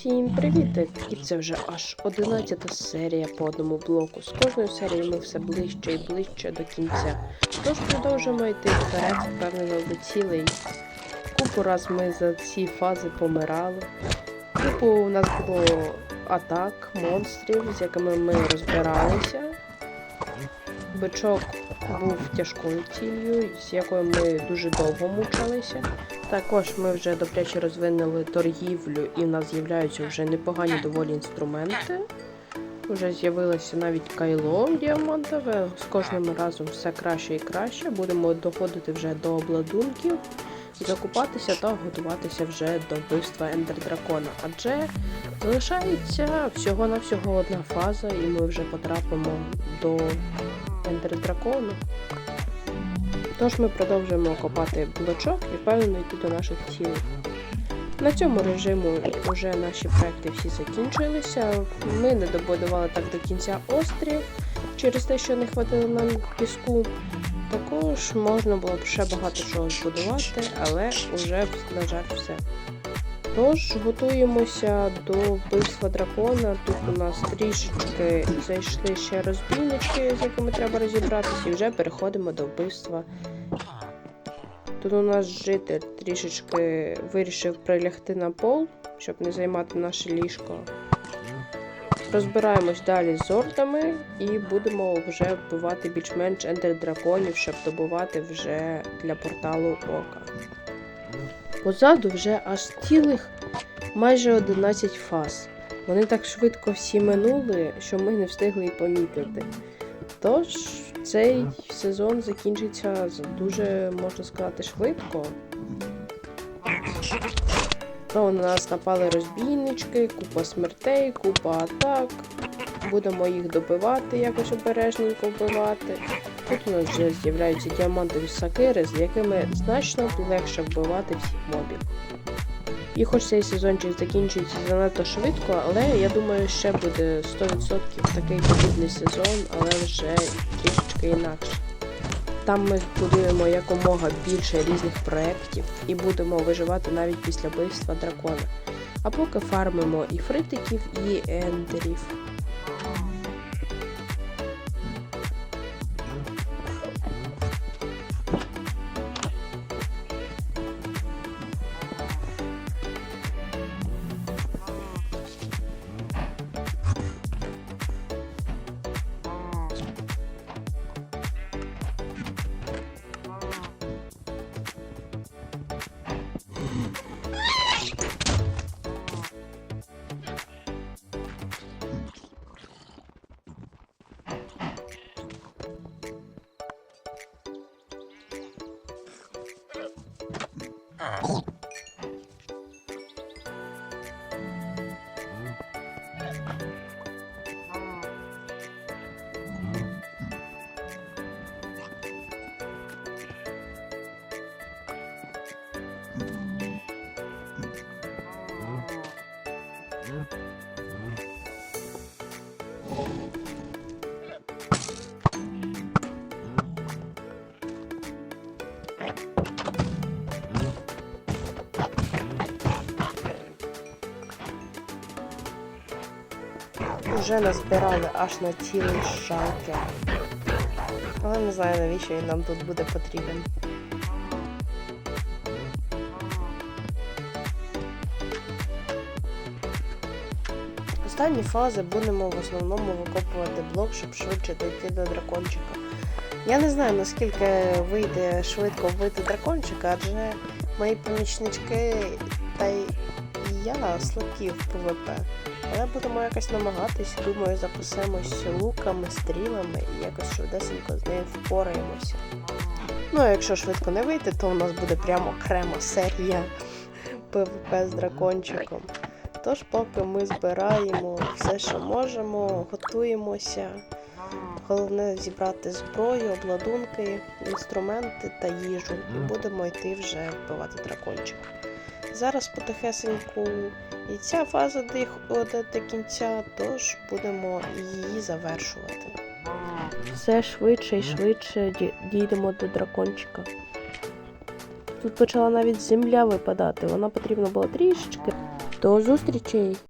Всім привіт! І це вже аж 11 серія по одному блоку. З кожною серією ми все ближче і ближче до кінця. Тож продовжуємо йти вперед, впевнено до цілей. Купу раз ми за ці фази помирали. Купу у нас було атак, монстрів, з якими ми розбиралися. Бичок був тяжкою ціллю, з якою ми дуже довго мучилися. Також ми вже добряче розвинули торгівлю і в нас з'являються вже непогані доволі інструменти. Вже з'явилося навіть кайло діамантове. З кожним разом все краще і краще. Будемо доходити вже до обладунків, закупатися та готуватися вже до вбивства ендердракона. Адже залишається всього-навсього одна фаза, і ми вже потрапимо до ендердракону. Тож ми продовжуємо копати блочок і впевнено йти до наших цілей. На цьому режиму вже наші проекти всі закінчилися. Ми не добудували так до кінця острів через те, що не хватило нам піску. Також можна було б ще багато чого збудувати, але вже, на жаль, все. Тож готуємося до вбивства дракона. Тут у нас трішечки зайшли ще розбійнички, з якими треба розібратися, і вже переходимо до вбивства. Тут у нас житель трішечки вирішив прилягти на пол, щоб не займати наше ліжко. Розбираємось далі з ордами і будемо вже вбивати більш-менш ендер-драконів, щоб добувати вже для порталу ока. Позаду вже аж цілих майже 11 фаз. Вони так швидко всі минули, що ми не встигли і помітити. Тож цей сезон закінчиться дуже, можна сказати, швидко. То на нас напали розбійнички, купа смертей, купа атак. Будемо їх добивати, якось обережненько вбивати. Тут у нас вже з'являються діамантові сакири, з якими значно легше вбивати всіх мобів. І хоч цей сезончик закінчується занадто швидко, але я думаю, ще буде 100% такий подібний сезон, але вже трішечки інакше. Там ми збудуємо якомога більше різних проєктів і будемо виживати навіть після вбивства дракона. А поки фармимо і фритиків, і ендерів. Oh. Вже назбирали аж на цілий шалкер. Але не знаю, навіщо він нам тут буде потрібен. Останні фази будемо в основному викопувати блок, щоб швидше дійти до дракончика. Я не знаю, наскільки вийде швидко вбити дракончика, адже мої помічнички та й я слабкі в ПВП. Але будемо якось намагатись, думаю, запасемось луками, стрілами і якось швидесенько з нею впораємося. Ну, а якщо швидко не вийде, то у нас буде прямо окрема серія ПВП з дракончиком. Тож, поки ми збираємо все, що можемо, готуємося. Головне зібрати зброю, обладунки, інструменти та їжу, і будемо йти вже вбивати дракончика. Зараз потихесеньку і ця фаза доходить до кінця, тож будемо її завершувати. Все швидше і швидше дійдемо до дракончика. Тут почала навіть земля випадати, вона потрібна була трішечки. До зустрічей!